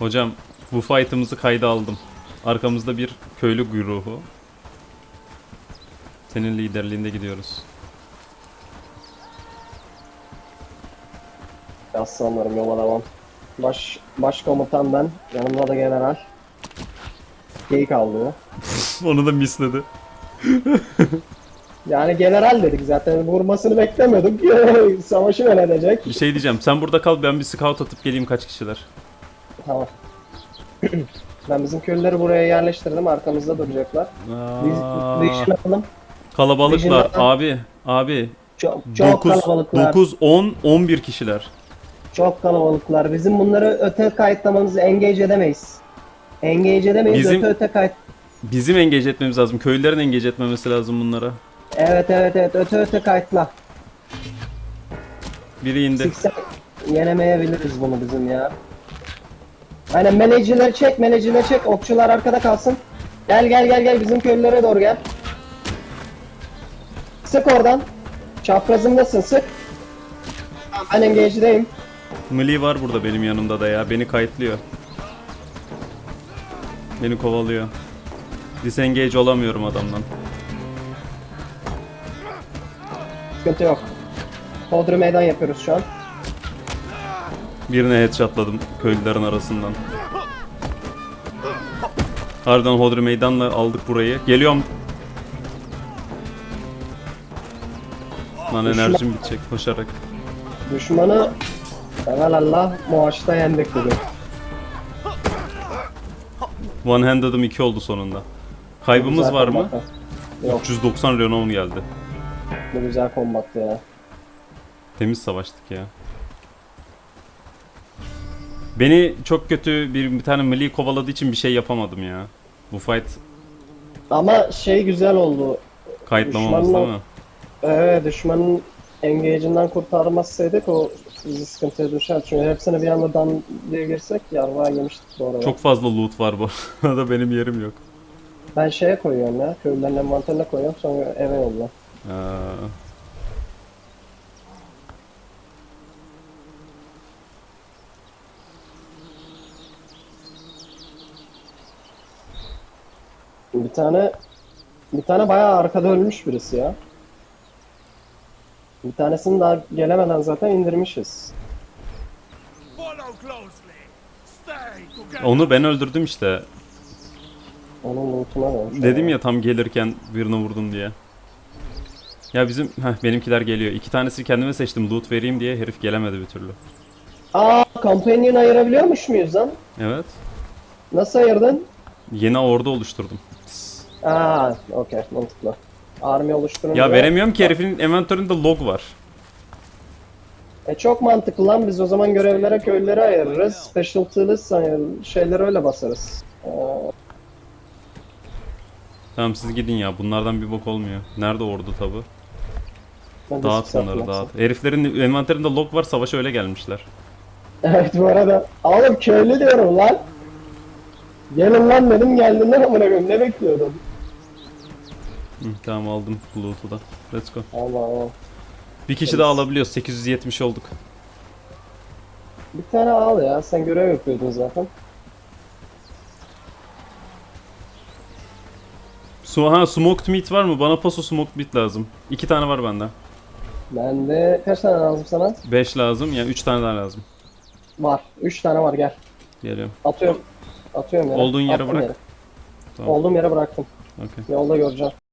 Hocam bu fight'ımızı kayda aldım. Arkamızda bir köylü güruhu. Senin liderliğinde gidiyoruz. Aslanlarım yola devam. Baş, başkomutan ben. Yanımda da general. Geyik avlıyor. Onu da misledi. Yani general dedik zaten vurmasını beklemiyorduk. Savaşı yönetecek. Bir şey diyeceğim. Sen burada kal ben bir scout atıp geleyim kaç kişiler. Tamam. ben bizim köylüleri buraya yerleştirdim. Arkamızda duracaklar. Biz Aa, alalım. kalabalıklar abi. Abi. Çok, çok 9, kalabalıklar. 9, 10, 11 kişiler. Çok kalabalıklar. Bizim bunları öte kayıtlamamızı engage edemeyiz. Engage edemeyiz. Bizim- Öte öte kayıt. Bizim engage etmemiz lazım. Köylülerin engage etmemesi lazım bunlara. Evet evet evet öte öte kayıtla. Biri indi. Siksen yenemeyebiliriz bunu bizim ya. Aynen menajeri çek, menajeri çek. Okçular arkada kalsın. Gel gel gel gel bizim köylülere doğru gel. Sık oradan. Çaprazımdasın sık. Tamam, Ben engage'deyim. Mili var burada benim yanımda da ya. Beni kayıtlıyor. Beni kovalıyor. Disengage olamıyorum adamdan. Sıkıntı yok. Hodri meydan yapıyoruz şu an. Birine headshotladım köylülerin arasından. Ardından Hodri meydanla aldık burayı. Geliyorum. Lan enerjim bitecek koşarak. Düşmanı Allah muaşta yendik bugün. One handed'ım 2 oldu sonunda. Kaybımız Güzel var mı? Yok 390 renom geldi. bu güzel kombattı ya. Temiz savaştık ya. Beni çok kötü bir, bir tane melee kovaladığı için bir şey yapamadım ya. Bu fight Ama şey güzel oldu. kayıtlamamız Düşmanla- değil mi? Evet düşmanın engage'inden kurtarmazsaydık o bizi sıkıntıya düşer. Çünkü hepsini bir anda dan diye girsek yarvağı yemiştik bu arada. Çok fazla loot var bu arada benim yerim yok. Ben şeye koyuyorum ya. Köylülerin envanterine koyuyorum sonra eve yolluyorum. Aa, Bir tane bir tane bayağı arkada ölmüş birisi ya. Bir tanesini daha gelemeden zaten indirmişiz. Onu ben öldürdüm işte. Onun lootuna dönmüş. Dedim ya tam gelirken birini vurdum diye. Ya bizim heh, benimkiler geliyor. İki tanesi kendime seçtim loot vereyim diye herif gelemedi bir türlü. Aa, companion ayırabiliyormuş muyuz lan? Evet. Nasıl ayırdın? Yeni ordu oluşturdum. Aa, okey, mantıklı. Army oluşturunca... Ya veremiyorum ki herifin envantöründe log var. E çok mantıklı lan biz o zaman görevlere köylere ayırırız. Specialty'lı ayır- şeyleri öyle basarız. Ee, Tamam siz gidin ya bunlardan bir bok olmuyor. Nerede ordu tabi? ben de Dağıt bunları dağıt. Heriflerin envanterinde log var savaşa öyle gelmişler. Evet bu arada. Oğlum köylü diyorum lan. Gelin lan dedim geldiler amına koyayım ne bekliyordun? Hı, tamam aldım loot'u da. Let's go. Allah Allah. Bir kişi daha alabiliyoruz. 870 olduk. Bir tane al ya sen görev yapıyordun zaten. Su ha smoked meat var mı? Bana paso smoked meat lazım. İki tane var bende. Bende kaç tane lazım sana? 5 lazım. Yani 3 tane daha lazım. Var. 3 tane var gel. Geliyorum. Atıyorum. Atıyorum yere. Olduğun yere Attım bırak. Yere. Tamam. Olduğum yere bıraktım. Okey. Yolda göreceğim.